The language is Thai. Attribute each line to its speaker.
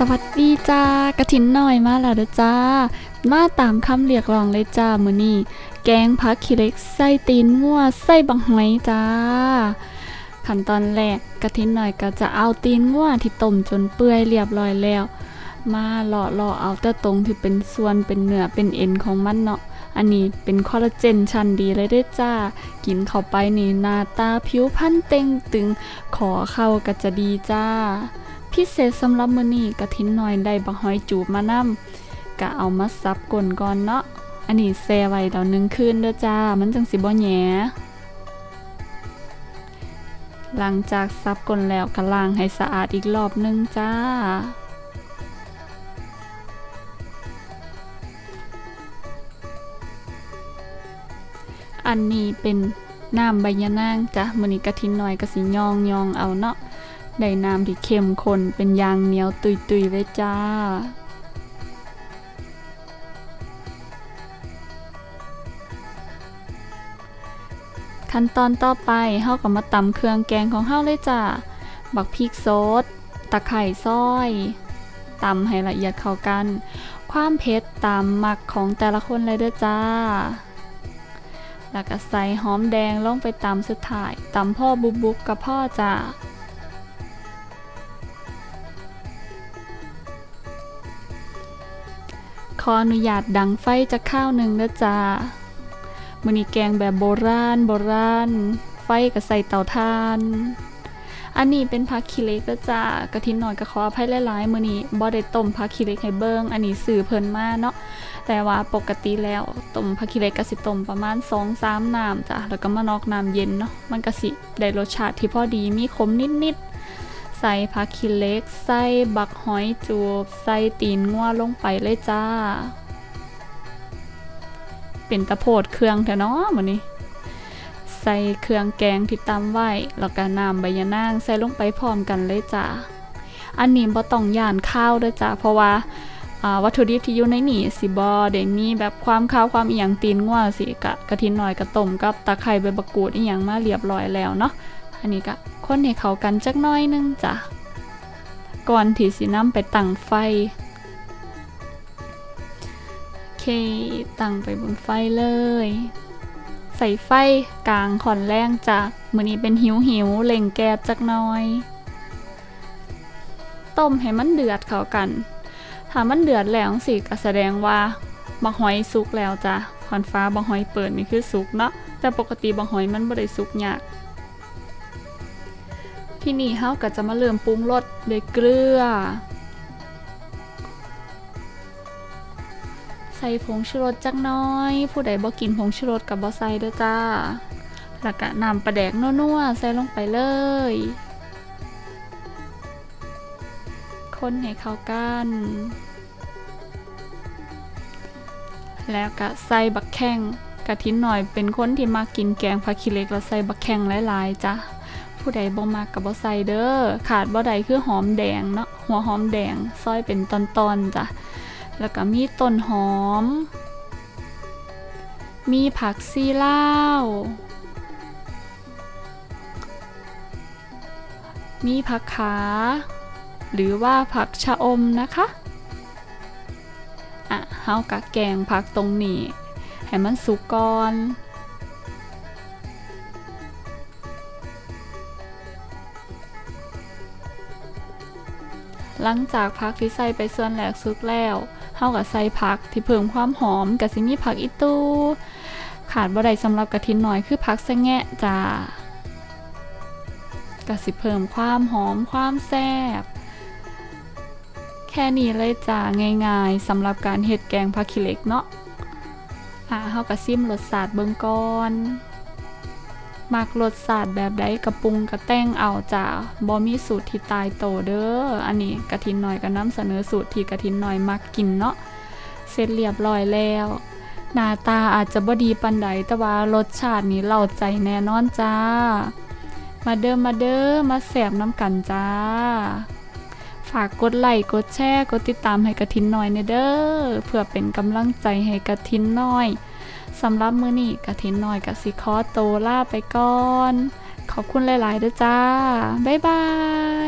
Speaker 1: สวัสดีจ้ากระถินหน่อยมาแล้วเด้อจ้า มาตามคำเรียกร้องเลยจ้ามือนี้แกงผักขี้เล็กไส้ตีนงัวไส้บังหอยจ้า ขั้นตอนแรกกระถินหน่อยก็จะเอาตีนงัวที่ต้มจนเปื่อยเรียบร้อยแล้ว มาเลาะเลาะเอาแต่ตรงที่เป็นส่วนเป็นเนื้อเป็นเอ็นของมันเนาะอันนี้เป็นคอลลาเจนชั้นดีเลยด้อจ้า กินเข้าไปนี่หน้าตาผิวพรรณเต่งตึงขอเข้าก็จะดีจ้า พิเศษสำหรับมื้อนี้กะทินหน่อยได้บักหอยจูบมานำกะเอามาซับก่นก่อนเนาะอันนี้แซ่ไว้ดาวหนึงคืนเด้อจ้า มันจังสิบ่แหยหลังจากซับก่นแล้วก็ล้างให้สะอาดอีกรอบนึงจ้าอันนี้เป็นน้ำใบยะนางจ้ะมือนี้กะทินหน่อยก็สิยองยองเอาเนาะ ได้น้ำที่เข้มข้นเป็นยางเหนียวตุยๆไว้จ้า ขั้นตอนต่อไปเฮาก็มาตำเครื่องแกงของเฮาเลยจ้า บักพริกสดตะไคร่ซอยตำให้ละเอียดเข้ากัน ความเผ็ดตามมักของแต่ละคนเลยเด้อจ้า แล้วก็ใส่หอมแดงลงไปตำสุดท้ายตำพ่อบุบบุบกับพ่อจ้า ขออนุญาตดังไฟจะข้าวหนึ่งนะจ้ามือนี้แกงแบบโบราณโบราณ ไฟก็ใส่เตาถ่าน อันนี้เป็นผักขี้เล็กนะจ้ากระทิหน่อยก็ขออภัยหลายๆมือนี้บ่ได้ต้มผักขี้เล็กให้เบิ่งอันนี้สื่อเพิ่นมาเนาะแต่ว่าปกติแล้วต้มผักขี้เล็กก็สิต้มประมาณ2-3น้ำจ้ะแล้วก็มานอกน้ำเย็นเนาะมันก็สิได้รสชาติที่พอดีมีขมนิดๆ ใส่ผักขี้เล็ก ใส่บักหอยจูบ ใส่ตีนงัวลงไปเลยจ้า เป็นตะโพดเครื่องแท้เนาะมื้อนี้ ใส่เครื่องแกงที่ตำไว้ แล้วก็น้ำใบยะนางใส่ลงไปพร้อมกันเลยจ้า อันนี้บ่ต้องย่านข้าวเด้วยจ้าเพราะว่าวัตถุดิบที่อยู่ในนี่สิบ่ได้มีแบบความข้าวความอีหยังตีนงัวสิกะกะทิหน่อยกะต้มกับตะไคร้ใบมะกรูดอีหยังมาเรียบร้อยแล้วเนาะ อันนี้ก็คนให้เขากันจักน้อยนึงจ้ะ ก่อนที่สินำไปตั้งไฟโอเคตั้งไปบนไฟเลย ใส่ไฟกลางขอนแรงจ้ะมือนี้เป็นหิวหิวเล่งแก๊สจักน้อย ต้มให้มันเดือดเข้ากัน ถ้ามันเดือดแล้วสิก็แสดงว่าบักหอยสุกแล้วจ้ะคอนฟ้าบักหอยเปิดนี่คือสุกเนาะแต่ปกติบักหอยมันบ่ได้สุกยาก ที่นี่เฮาก็จะมาเริ่มปรุงรสด้วยเกลือ ใส่ผงชูรสจักน้อย ผู้ใดบ่กินผงชูรสกับบ่ใส่เด้อจ้า แล้วก็นำปลาแดกนัวๆใส่ลงไปเลย คนให้เข้ากันแล้วก็ใส่บักแข้งกะทิหน่อยเป็นคนที่มากินแกงผักขี้เหล็กแล้วใส่บักแข้งหลายๆจ้ะ ผู้ใดบ่มักกับบ่ใส่เด้อขาดบ่ใดคือหอมแดงเนาะหัวหอมแดงซอยเป็นตอนๆจ้ะแล้วก็มีต้นหอม มีผักซีลามีผักขา หรือว่าผักชะอมนะคะอะเฮากะแกงผักตรงนี้ให้มันสุกก่อน หลังจากผักที่ใส่ไปส่วนแรกสุกแล้วเฮาก็ใส่ผักที่เพิ่มความหอมก็สิมีผักอีตูขาดบ่ได้สำหรับกะทินน้อยคือผักสะแงะจ้าก็สิเพิ่มความหอมความแซ่บแค่นี้เลยจ้าง่ายๆสำหรับการเฮ็ดแกงผักขี้เหล็กเนาะอะเฮาก็ซิมรสชาติเบิ่งก่อน มักรสชาติแบบใดกระปรุงกระแต่งเอาจ้าบ่มีสูตรที่ตายโตเด้ออันนี้กะทินหน่อยก็นำเสนอสูตรที่กะทินหน่อยมักกินเนาะเสร็จเรียบร้อยแล้วหน้าตาอาจจะบ่ดีปานใดแต่ว่ารสชาตินี้เล่าใจแน่นอนจ้า มาเด้อมาเด้อมาแสบน้ำกันจ้า ฝากกดไลค์กดแชร์กดติดตามให้กะทินหน่อยเนเด้อเพื่อเป็นกำลังใจให้กะทินหน่อย สำหรับมื้อนี้กะทินน้อยกะสิคอโตวลาไปก่อน ขอบคุณหลายๆด้อจ้า บ๊ายบาย